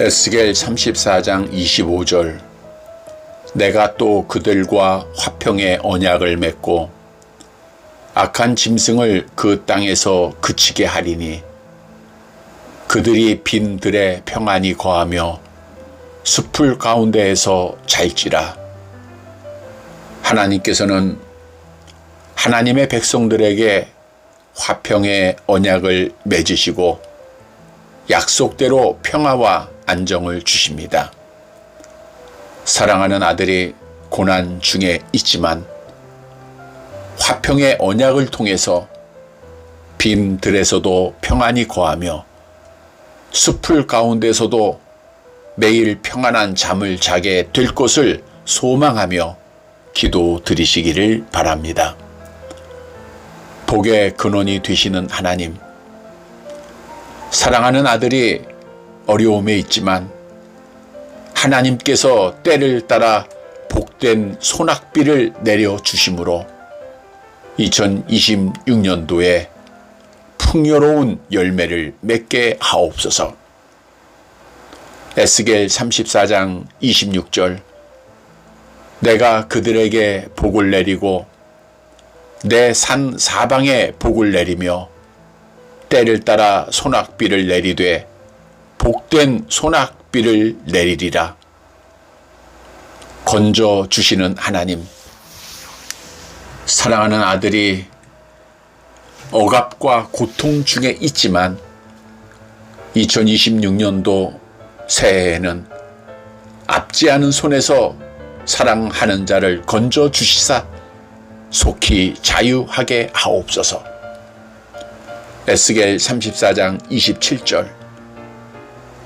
에스겔 34장 25절. 내가 또 그들과 화평의 언약을 맺고 악한 짐승을 그 땅에서 그치게 하리니 그들이 빈 들에 평안히 거하며 숲풀 가운데에서 잘지라. 하나님께서는 하나님의 백성들에게 화평의 언약을 맺으시고 약속대로 평화와 안정을 주십니다. 사랑하는 아들이 고난 중에 있지만 화평의 언약을 통해서 빔들에서도 평안히 거하며 숲풀 가운데서도 매일 평안한 잠을 자게 될 것을 소망하며 기도 드리시기를 바랍니다. 복의 근원이 되시는 하나님, 사랑하는 아들이 어려움에 있지만 하나님께서 때를 따라 복된 소낙비를 내려 주심으로 2026년도에 풍요로운 열매를 맺게 하옵소서. 에스겔 34장 26절 내가 그들에게 복을 내리고 내 산 사방에 복을 내리며 때를 따라 소낙비를 내리되 복된 소낙비를 내리리라. 건져 주시는 하나님. 사랑하는 아들이 억압과 고통 중에 있지만 2026년도 새해에는 앞지 않은 손에서 사랑하는 자를 건져 주시사 속히 자유하게 하옵소서. 에스겔 34장 27절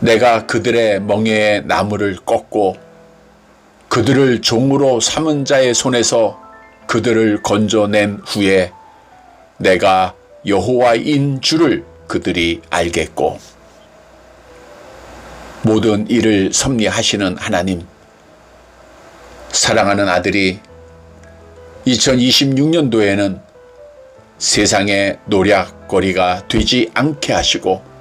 내가 그들의 멍에의 나무를 꺾고 그들을 종으로 삼은 자의 손에서 그들을 건져낸 후에 내가 여호와인 줄을 그들이 알겠고 모든 일을 섭리하시는 하나님 사랑하는 아들이 2026년도에는 세상의 노략거리가 되지 않게 하시고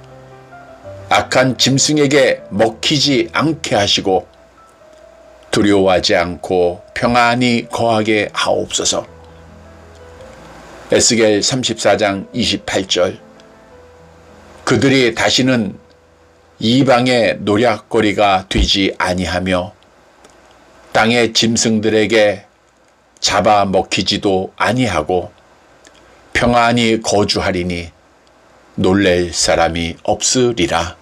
악한 짐승에게 먹히지 않게 하시고 두려워하지 않고 평안히 거하게 하옵소서. 에스겔 34장 28절 그들이 다시는 이방의 노략거리가 되지 아니하며 땅의 짐승들에게 잡아 먹히지도 아니하고 평안히 거주하리니 놀랄 사람이 없으리라.